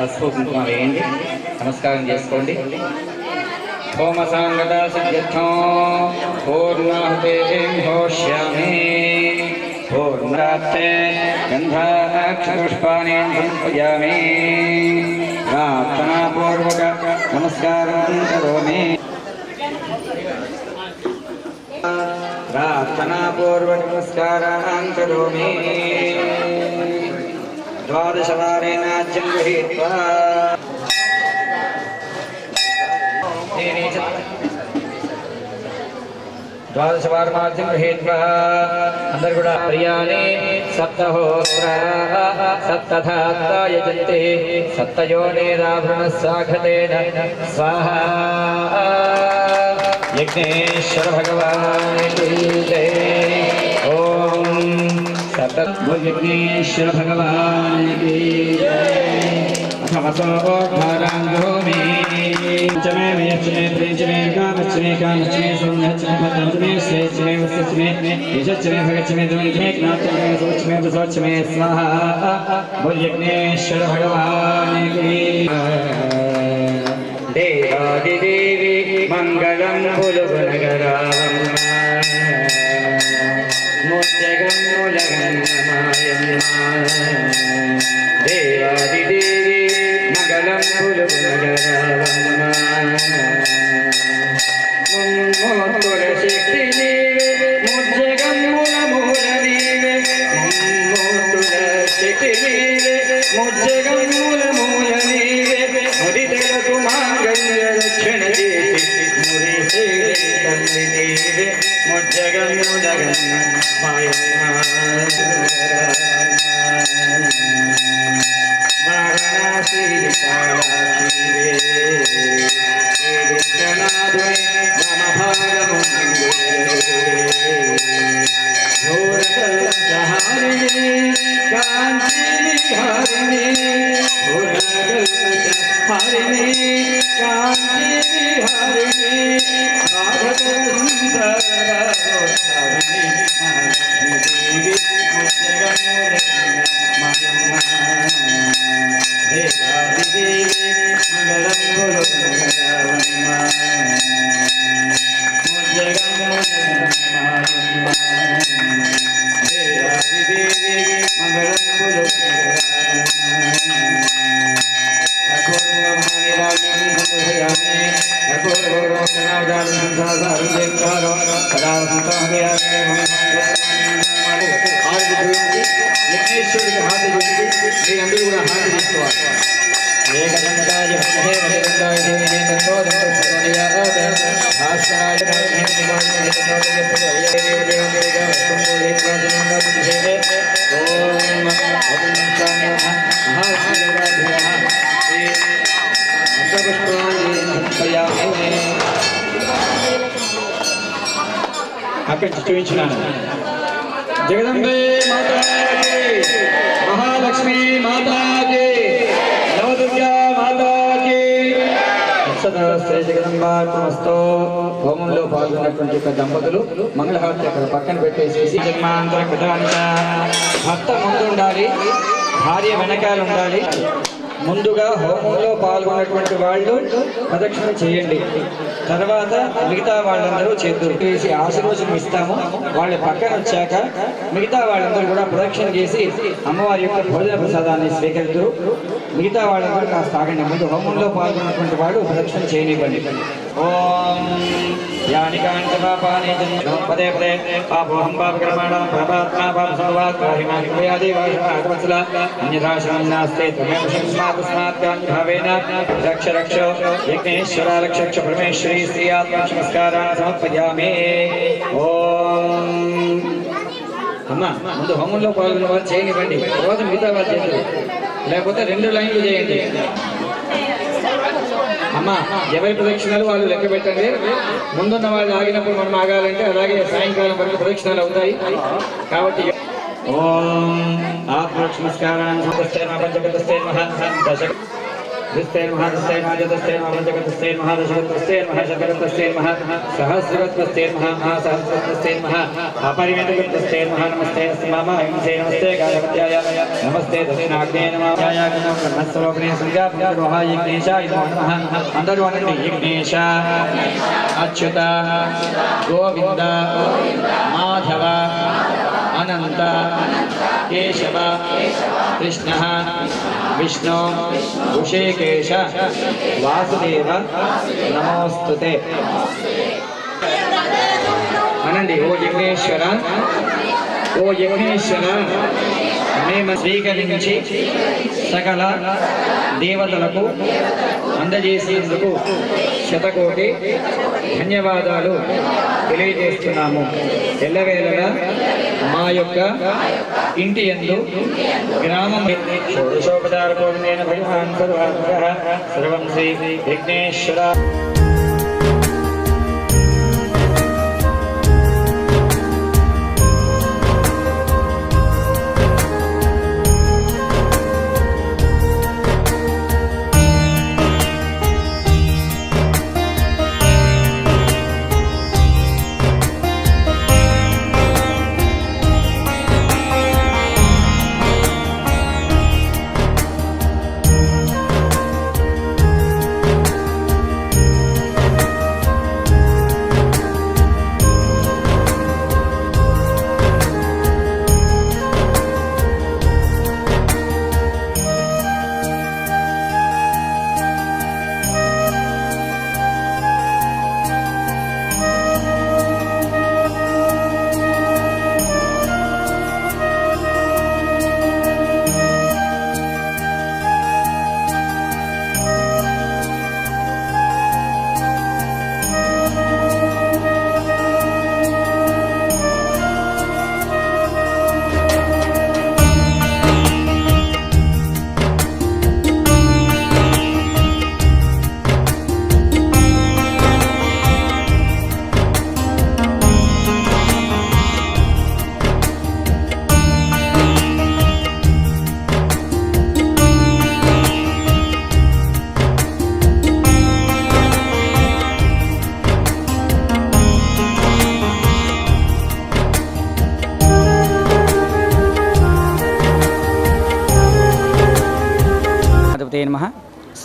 పసుపు కుంకుమ వేయండి. నమస్కారం చేసుకోండి. హోమ సాంగత సిద్ధ్యర్థం. హోష్యామి పూర్ణార్థే గంధాక్షపుష్పాణి సమర్పయామి ప్రార్థనాపూర్వక నమస్కారం కరోమి. ప్రార్థనాపూర్వక నమస్కారాన్ కరోమి. ద్వాదశవారేణాజ్యం గృహీత్వా ద్వాదశవారమాజ్యం గృహీత్వా అందరు కూడా ప్రియాణి సప్తహోత్ర సప్తధాత్తాయజంతే సప్తయోనేరాభరణ సాఘతేన స్వాహ. యజ్ఞేశ్వర భగవాన్. జయ जगदीश्वर भगवान की भूमि चमे में चमे त्रे चमे काम चमे काम चमे सुंदर चमे पतन चमे श्रे चमे वस्य चमे ईश चमे भग चमे ध्वनि चमे नाथ चमे सोच में बसो चमे स्वाहा बोल यज्ञेश्वर भगवान की देवादिदेवी मंगलम बोलो Maya అక్కడ చూపించినాను. జగదంబే మాతాజీ మహాలక్ష్మి మాతాజీ నవదుర్గా మాతాజీ శ్రీ జగదంబాత్మస్తో హోమంలో పాల్గొన్నటువంటి యొక్క దంపతులు మంగళహారతి అక్కడ పక్కన పెట్టేసేసి జన్మాంతర కృతాంత భర్త ముందు ఉండాలి భార్య వెనకాల ఉండాలి. ముందుగా హోమంలో పాల్గొన్నటువంటి వాళ్ళు ప్రదక్షిణ చేయండి. తర్వాత మిగతా వాళ్ళందరూ చేతులు వేసి ఆశీర్వచనం ఇస్తాము. వాళ్ళ పక్కన వచ్చాక మిగతా వాళ్ళందరూ కూడా ప్రదక్షిణ చేసి అమ్మవారి యొక్క భోజన ప్రసాదాన్ని స్వీకరిద్దరు. మిగతా వాళ్ళందరూ కాస్త ఆగండి. ముందు హోమంలో పాల్గొన్నటువంటి వాడు ప్రదక్షిణ చేయనివ్వండి. ఓం యాని పదే పదే పాపోహం పాపకర్మాణం పాపాత్మా పాప సర్వాత్ పాహిమాని క్రియాది రక్ష రక్ష యజ్ఞేశ్వర నమస్కారాన్ని సమర్పయామి. ఓం. అమ్మ ముందు హోమంలో పాల్గొన్న వాళ్ళు చేయనివ్వండి. తర్వాత మిగతా వాళ్ళు చేయండి లేకపోతే రెండు లైన్లు చేయండి. అమ్మ ఎవరి ప్రదక్షిణాలు వాళ్ళు లెక్క పెట్టండి. ముందున్న వాళ్ళు ఆగినప్పుడు మనం ఆగాలంటే అలాగే సాయంకాలం వరకు ప్రదక్షిణాలు అవుతాయి. కాబట్టి ఓం ఆత్మ నమస్కారాన్ని దశ तस्तेन महातस्तेन महाजतस्तेन महाजगतस्तेन महादशगतस्तेन नमस्ते नमस्ते दक्षिणाग्ने अच्युता गोविन्द माधव అనంత కేశవ కృష్ణ విష్ణు ఋషికేశ వాసుదేవ నమోస్తుతే అనండి ఓ యజ్ఞేశ్వర ఓ యజ్ఞేశ్వర మేము స్వీకరించి సకల దేవతలకు అందజేసేందుకు శతకోటి ధన్యవాదాలు తెలియజేస్తున్నాము. ఎల్లవేళలా మా యొక్క ఇంటి ఎందు గ్రామం షోడశోపచారకోణ భగవాన్ సర్వాత్మక సర్వం శ్రీ విఘ్నేశ్వర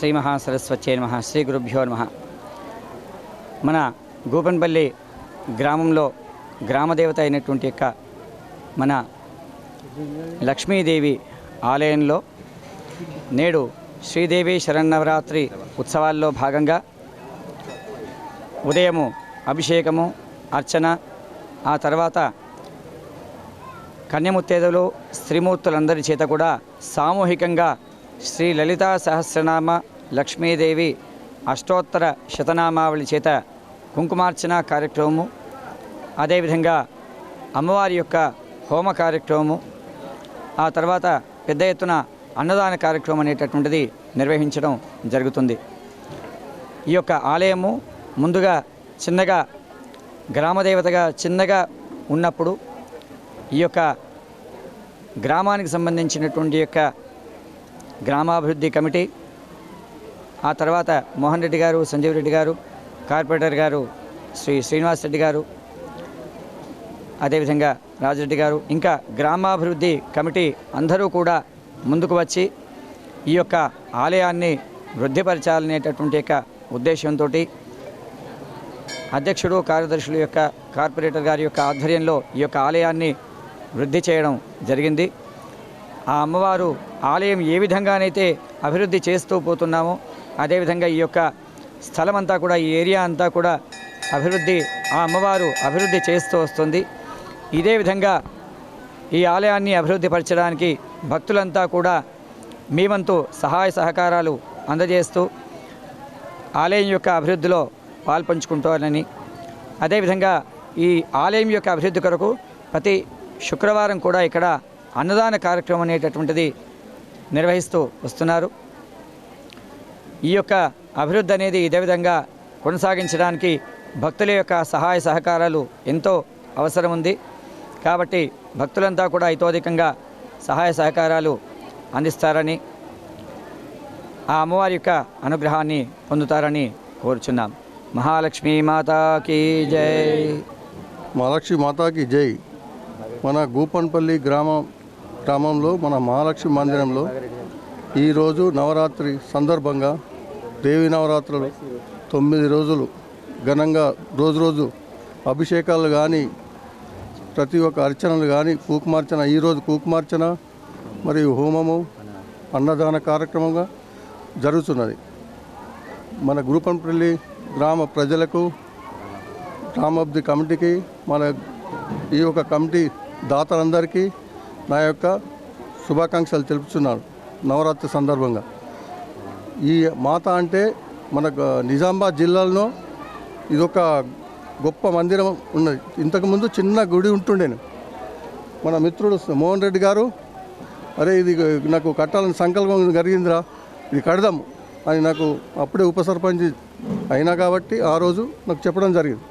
శ్రీ మహాసరస్వత్యే నమ. శ్రీ గురుభ్యో నమ. మన గూపన్పల్లి గ్రామంలో గ్రామదేవత అయినటువంటి యొక్క మన లక్ష్మీదేవి ఆలయంలో నేడు శ్రీదేవి శరన్నవరాత్రి ఉత్సవాల్లో భాగంగా ఉదయము అభిషేకము అర్చన ఆ తర్వాత కన్యముత్తేదలు స్త్రీమూర్తులందరి చేత కూడా సామూహికంగా శ్రీ లలితా సహస్రనామ లక్ష్మీదేవి అష్టోత్తర శతనామావళి చేత కుంకుమార్చన కార్యక్రమము అదేవిధంగా అమ్మవారి యొక్క హోమ కార్యక్రమము ఆ తర్వాత పెద్ద ఎత్తున అన్నదాన కార్యక్రమం అనేటటువంటిది నిర్వహించడం జరుగుతుంది. ఈ యొక్క ఆలయము ముందుగా చిన్నగా గ్రామదేవతగా చిన్నగా ఉన్నప్పుడు ఈ యొక్క గ్రామానికి సంబంధించినటువంటి యొక్క గ్రామాభివృద్ధి కమిటీ ఆ తర్వాత మోహన్ రెడ్డి గారు సంజీవ్ రెడ్డి గారు కార్పొరేటర్ గారు శ్రీ శ్రీనివాస్ రెడ్డి గారు అదేవిధంగా రాజరెడ్డి గారు ఇంకా గ్రామాభివృద్ధి కమిటీ అందరూ కూడా ముందుకు వచ్చి ఈ యొక్క ఆలయాన్ని వృద్ధిపరచాలనేటటువంటి యొక్క ఉద్దేశంతో అధ్యక్షుడు కార్యదర్శుల యొక్క కార్పొరేటర్ గారి యొక్క ఆధ్వర్యంలో ఈ యొక్క ఆలయాన్ని వృద్ధి చేయడం జరిగింది. ఆ అమ్మవారు ఆలయం ఏ విధంగానైతే అభివృద్ధి చేస్తూ పోతున్నామో అదేవిధంగా ఈ యొక్క స్థలం అంతా కూడా ఈ ఏరియా అంతా కూడా అభివృద్ధి ఆ అమ్మవారు అభివృద్ధి చేస్తూ వస్తుంది. ఇదే విధంగా ఈ ఆలయాన్ని అభివృద్ధి పరచడానికి భక్తులంతా కూడా మీ వంతు సహాయ సహకారాలు అందజేస్తూ ఆలయం యొక్క అభివృద్ధిలో పాల్పంచుకుంటారని. అదేవిధంగా ఈ ఆలయం యొక్క అభివృద్ధి కొరకు ప్రతి శుక్రవారం కూడా ఇక్కడ అన్నదాన కార్యక్రమం అనేటటువంటిది నిర్వహిస్తూ వస్తున్నారు. ఈ యొక్క అభివృద్ధి అనేది ఇదే విధంగా కొనసాగించడానికి భక్తుల యొక్క సహాయ సహకారాలు ఎంతో అవసరం ఉంది. కాబట్టి భక్తులంతా కూడా ఇతోధికంగా సహాయ సహకారాలు అందిస్తారని ఆ అమ్మవారి యొక్క అనుగ్రహాన్ని పొందుతారని కోరుచున్నాం. మహాలక్ష్మీ మాతాకి జై. మహాలక్ష్మి మాతాకి జై. మన గూపన్పల్లి గ్రామం గ్రామంలో మన మహాలక్ష్మి మందిరంలో ఈరోజు నవరాత్రి సందర్భంగా దేవి నవరాత్రులు తొమ్మిది రోజులు ఘనంగా రోజు రోజు అభిషేకాలు కానీ ప్రతి ఒక్క అర్చనలు కానీ కూకుమార్చన ఈరోజు కూకుమార్చన మరియు హోమము అన్నదాన కార్యక్రమంగా జరుగుతున్నది. మన గురుపంపల్లి గ్రామ ప్రజలకు టామ్ ఆఫ్ ది కమిటీకి మన ఈ యొక్క కమిటీ దాతలందరికీ నా యొక్క శుభాకాంక్షలు తెలుపుతున్నాను. నవరాత్రి సందర్భంగా. ఈ మాత అంటే మన నిజామాబాద్ జిల్లాలో ఇదొక గొప్ప మందిరం ఉన్నది. ఇంతకుముందు చిన్న గుడి ఉంటుండేను మన మిత్రుడు మోహన్ రెడ్డి గారు అరే ఇది నాకు కట్టాలని సంకల్పం జరిగిందిరా ఇది కడదాం అని నాకు అప్పుడే ఉప సర్పంచ్ అయినా కాబట్టి ఆ రోజు నాకు చెప్పడం జరిగింది.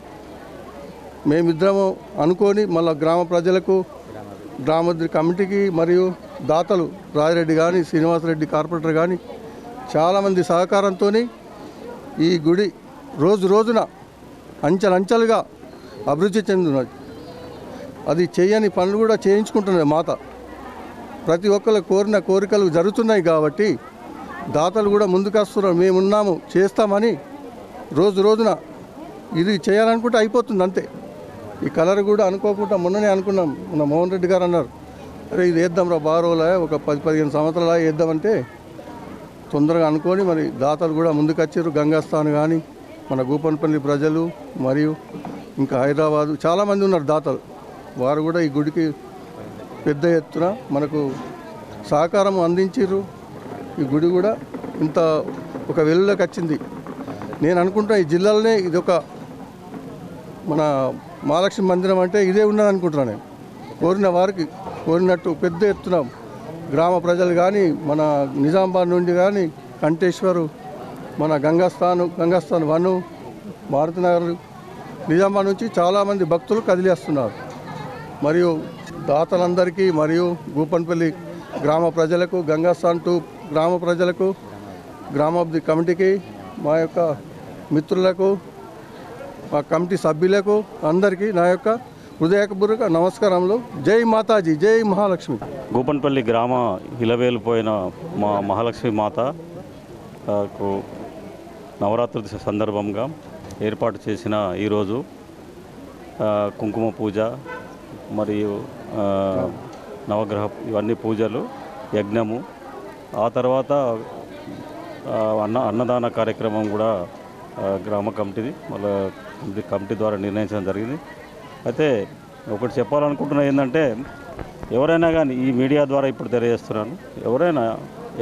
మేమిద్దరము అనుకొని మళ్ళీ గ్రామ ప్రజలకు గ్రామ కమిటీకి మరియు దాతలు రాజిరెడ్డి కానీ శ్రీనివాసరెడ్డి కార్పొరేటర్ కానీ చాలామంది సహకారంతో ఈ గుడి రోజు రోజున అంచెలంచెలుగా అభివృద్ధి చెందున్నది అది చేయని పనులు కూడా చేయించుకుంటున్నది మాత. ప్రతి ఒక్కరు కోరిన కోరికలు జరుగుతున్నాయి కాబట్టి దాతలు కూడా ముందుకొస్తున్నారు మేమున్నాము చేస్తామని రోజు రోజున ఇది చేయాలనుకుంటే అయిపోతుంది అంతే. ఈ కలర్ కూడా అనుకోకుండా మొన్ననే అనుకున్నాం. మన మోహన్ రెడ్డి గారు అన్నారు అరే ఇది వేద్దాం రా బారోలా ఒక పది పదిహేను సంవత్సరాలు వేద్దామంటే తొందరగా అనుకొని మరి దాతలు కూడా ముందుకొచ్చారు. గంగాస్థాన్ కానీ మన గూపన్పల్లి ప్రజలు మరియు ఇంకా హైదరాబాదు చాలామంది ఉన్నారు దాతలు. వారు కూడా ఈ గుడికి పెద్ద ఎత్తున మనకు సహకారం అందించారు ఈ గుడి కూడా ఇంత ఒక వెలుగులోకి వచ్చింది. నేను అనుకుంటా ఈ జిల్లాలోనే ఇది ఒక మన మహాలక్ష్మి మందిరం అంటే ఇదే ఉన్నది అనుకుంటున్నాను నేను. కోరిన వారికి కోరినట్టు పెద్ద ఎత్తున గ్రామ ప్రజలు కానీ మన నిజామాబాద్ నుండి కానీ కంటేశ్వరు మన గంగాస్థాను గంగాస్థాన్ వను భారతనగర్ నిజామాబాద్ నుంచి చాలామంది భక్తులు కదిలేస్తున్నారు. మరియు దాతలందరికీ మరియు గూపన్పల్లి గ్రామ ప్రజలకు గంగాస్థాన్ టు గ్రామ ప్రజలకు గ్రామ కమిటీకి మా యొక్క మిత్రులకు మా కమిటీ సభ్యులకు అందరికీ నా యొక్క హృదయపూర్వక నమస్కారములు. జై మాతాజీ జై మహాలక్ష్మి. గూపన్పల్లి గ్రామ ఇలవేలిపోయిన మా మహాలక్ష్మి మాత నవరాత్రి సందర్భంగా ఏర్పాటు చేసిన ఈరోజు కుంకుమ పూజ మరియు నవగ్రహ ఇవన్నీ పూజలు యజ్ఞము. ఆ తర్వాత అన్న అన్నదాన కార్యక్రమం కూడా గ్రామ కమిటీది మళ్ళీ కమిటీ ద్వారా నిర్ణయించడం జరిగింది. అయితే ఒకటి చెప్పాలనుకుంటున్నా ఏంటంటే ఎవరైనా కానీ ఈ మీడియా ద్వారా ఇప్పుడు తెలియజేస్తున్నాను ఎవరైనా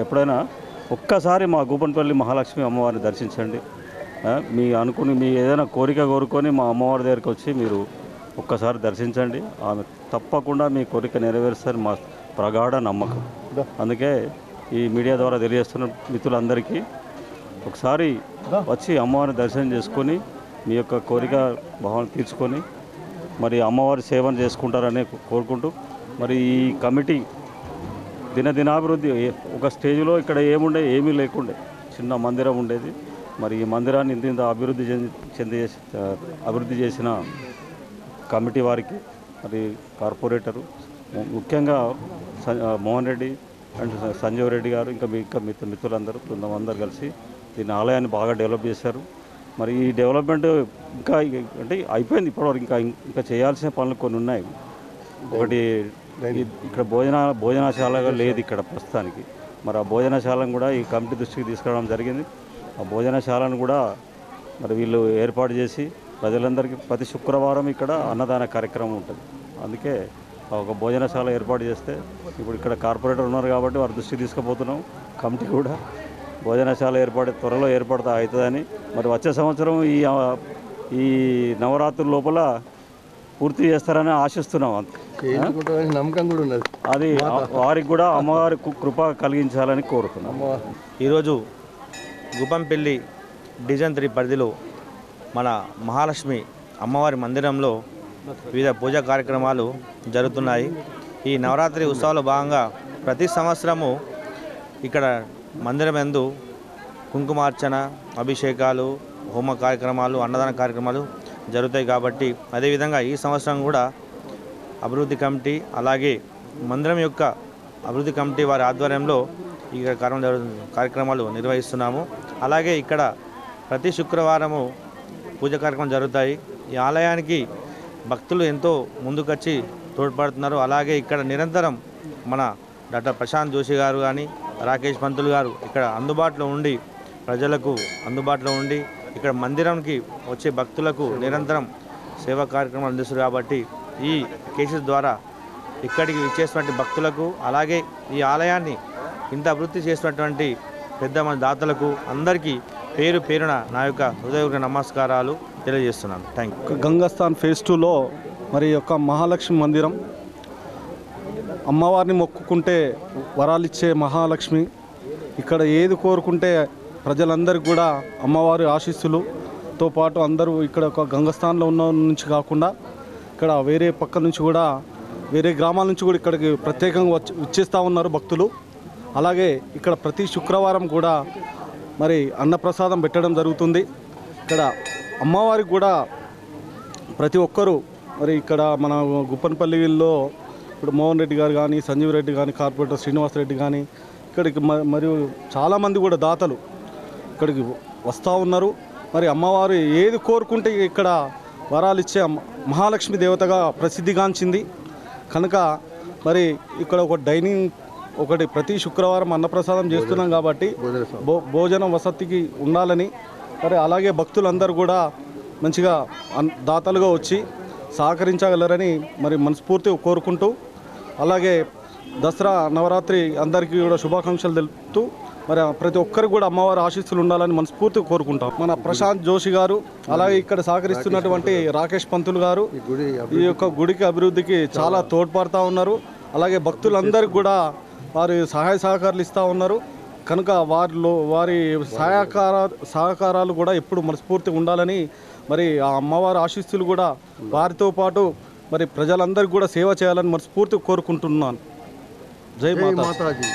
ఎప్పుడైనా ఒక్కసారి మా గూపన్పల్లి మహాలక్ష్మి అమ్మవారిని దర్శించండి. మీ అనుకుని మీ ఏదైనా కోరిక కోరుకొని మా అమ్మవారి దగ్గరికి వచ్చి మీరు ఒక్కసారి దర్శించండి. ఆమె తప్పకుండా మీ కోరిక నెరవేరుస్తారు మా ప్రగాఢ నమ్మకం. అందుకే ఈ మీడియా ద్వారా తెలియజేస్తున్న మిత్రులందరికీ ఒకసారి వచ్చి అమ్మవారిని దర్శనం చేసుకొని మీ యొక్క కోరిక భావన తీర్చుకొని మరి అమ్మవారి సేవను చేసుకుంటారని కోరుకుంటూ మరి ఈ కమిటీ దినదినాభివృద్ధి ఒక స్టేజ్లో ఇక్కడ ఏముండే ఏమీ లేకుండే. చిన్న మందిరం ఉండేది. మరి ఈ మందిరాన్ని ఇంత ఇంత అభివృద్ధి చెంది చెంది అభివృద్ధి చేసిన కమిటీ వారికి మరి కార్పొరేటరు ముఖ్యంగా మోహన్ రెడ్డి అండ్ సంజీవ్ రెడ్డి గారు ఇంకా మీ ఇంకా మిత్ర మిత్రులందరూ బృందం అందరూ కలిసి దీని ఆలయాన్ని బాగా డెవలప్ చేశారు. మరి ఈ డెవలప్మెంట్ ఇంకా అంటే అయిపోయింది ఇప్పటివరకు ఇంకా ఇంకా చేయాల్సిన పనులు కొన్ని ఉన్నాయి. ఒకటి ఇక్కడ భోజన భోజనశాలగా లేదు ఇక్కడ ప్రస్తుతానికి. మరి ఆ భోజనశాలను కూడా ఈ కమిటీ దృష్టికి తీసుకురావడం జరిగింది. ఆ భోజనశాలను కూడా మరి వీళ్ళు ఏర్పాటు చేసి ప్రజలందరికీ ప్రతి శుక్రవారం ఇక్కడ అన్నదాన కార్యక్రమం ఉంటుంది. అందుకే ఒక భోజనశాల ఏర్పాటు చేస్తే ఇప్పుడు ఇక్కడ కార్పొరేటర్ ఉన్నారు కాబట్టి వారి దృష్టికి తీసుకుపోతున్నాం. కమిటీ కూడా భోజనశాల ఏర్పాటు త్వరలో ఏర్పడతా అవుతుందని. మరి వచ్చే సంవత్సరం ఈ ఈ నవరాత్రుల లోపల పూర్తి చేస్తారని ఆశిస్తున్నాం నమ్మకం కూడా ఉన్నది. అది వారికి కూడా అమ్మవారి కృప కలిగించాలని కోరుతున్నాం. ఈరోజు గుపంపల్లి డిజైన్ త్రీ పరిధిలో మన మహాలక్ష్మి అమ్మవారి మందిరంలో వివిధ పూజా కార్యక్రమాలు జరుగుతున్నాయి. ఈ నవరాత్రి ఉత్సవాల్లో భాగంగా ప్రతి సంవత్సరము ఇక్కడ మందిరం ఎందు కుంకుమార్చన అభిషేకాలు హోమ కార్యక్రమాలు అన్నదాన కార్యక్రమాలు జరుగుతాయి కాబట్టి అదేవిధంగా ఈ సంవత్సరం కూడా అభివృద్ధి కమిటీ అలాగే మందిరం యొక్క అభివృద్ధి కమిటీ వారి ఆధ్వర్యంలో ఈ కార్యక్రమం కార్యక్రమాలు నిర్వహిస్తున్నాము. అలాగే ఇక్కడ ప్రతి శుక్రవారము పూజ కార్యక్రమం జరుగుతాయి. ఈ ఆలయానికి భక్తులు ఎంతో ముందుకొచ్చి తోడ్పడుతున్నారు. అలాగే ఇక్కడ నిరంతరం మన డాక్టర్ ప్రశాంత్ జోషి గారు కానీ రాకేష్ పంతులు గారు ఇక్కడ అందుబాటులో ఉండి ప్రజలకు అందుబాటులో ఉండి ఇక్కడ మందిరంకి వచ్చే భక్తులకు నిరంతరం సేవా కార్యక్రమాలు అందిస్తారు కాబట్టి ఈ కేసెస్ ద్వారా ఇక్కడికి ఇచ్చేసినటువంటి భక్తులకు అలాగే ఈ ఆలయాన్ని ఇంత అభివృద్ధి చేసినటువంటి పెద్ద మన దాతలకు అందరికీ పేరు పేరున నా యొక్క హృదయపూర్వక నమస్కారాలు తెలియజేస్తున్నాను. థ్యాంక్ యూ గంగస్థాన్ ఫేజ్ టూలో మరి యొక్క మహాలక్ష్మి మందిరం అమ్మవారిని మొక్కుకుంటే వరాలిచ్చే మహాలక్ష్మి. ఇక్కడ ఏది కోరుకుంటే ప్రజలందరికీ కూడా అమ్మవారి ఆశీస్సులుతో పాటు అందరూ ఇక్కడ ఒక గంగస్థాన్లో ఉన్న నుంచి కాకుండా ఇక్కడ వేరే పక్క నుంచి కూడా వేరే గ్రామాల నుంచి కూడా ఇక్కడికి ప్రత్యేకంగా వచ్చి వచ్చేస్తూ ఉన్నారు భక్తులు. అలాగే ఇక్కడ ప్రతి శుక్రవారం కూడా మరి అన్నప్రసాదం పెట్టడం జరుగుతుంది. ఇక్కడ అమ్మవారికి కూడా ప్రతి ఒక్కరూ మరి ఇక్కడ మన గుప్పనపల్లిలో ఇప్పుడు మోహన్ రెడ్డి గారు కానీ సంజీవ్ రెడ్డి కానీ కార్పొరేటర్ శ్రీనివాస్ రెడ్డి కానీ ఇక్కడికి మరియు చాలామంది కూడా దాతలు ఇక్కడికి వస్తూ ఉన్నారు. మరి అమ్మవారు ఏది కోరుకుంటే ఇక్కడ వరాలు ఇచ్చే మహాలక్ష్మి దేవతగా ప్రసిద్ధిగాంచింది. కనుక మరి ఇక్కడ ఒక డైనింగ్ ఒకటి ప్రతి శుక్రవారం అన్నప్రసాదం చేస్తున్నాం కాబట్టి భో భోజనం వసతికి ఉండాలని. మరి అలాగే భక్తులందరూ కూడా మంచిగా అన్- దాతలుగా వచ్చి సహకరించగలరని మరి మనస్ఫూర్తిగా కోరుకుంటూ అలాగే దసరా నవరాత్రి అందరికీ కూడా శుభాకాంక్షలు తెలుపుతూ మరి ప్రతి ఒక్కరికి కూడా అమ్మవారి ఆశీస్సులు ఉండాలని మనస్ఫూర్తిగా కోరుకుంటాం. మన ప్రశాంత్ జోషి గారు అలాగే ఇక్కడ సహకరిస్తున్నటువంటి రాకేష్ పంతులు గారు ఈ యొక్క గుడికి అభివృద్ధికి చాలా తోడ్పడతా ఉన్నారు. అలాగే భక్తులందరికీ కూడా వారి సహాయ సహకారాలు ఇస్తూ ఉన్నారు. కనుక వారిలో వారి సహకార సహకారాలు కూడా ఎప్పుడు మనస్ఫూర్తిగా ఉండాలని మరి ఆ అమ్మవారి ఆశీస్సులు కూడా వారితో పాటు మరి ప్రజలందరికీ కూడా సేవ చేయాలని మనస్ఫూర్తిగా కోరుకుంటున్నాను. జై జై మాతా మాతాజీ.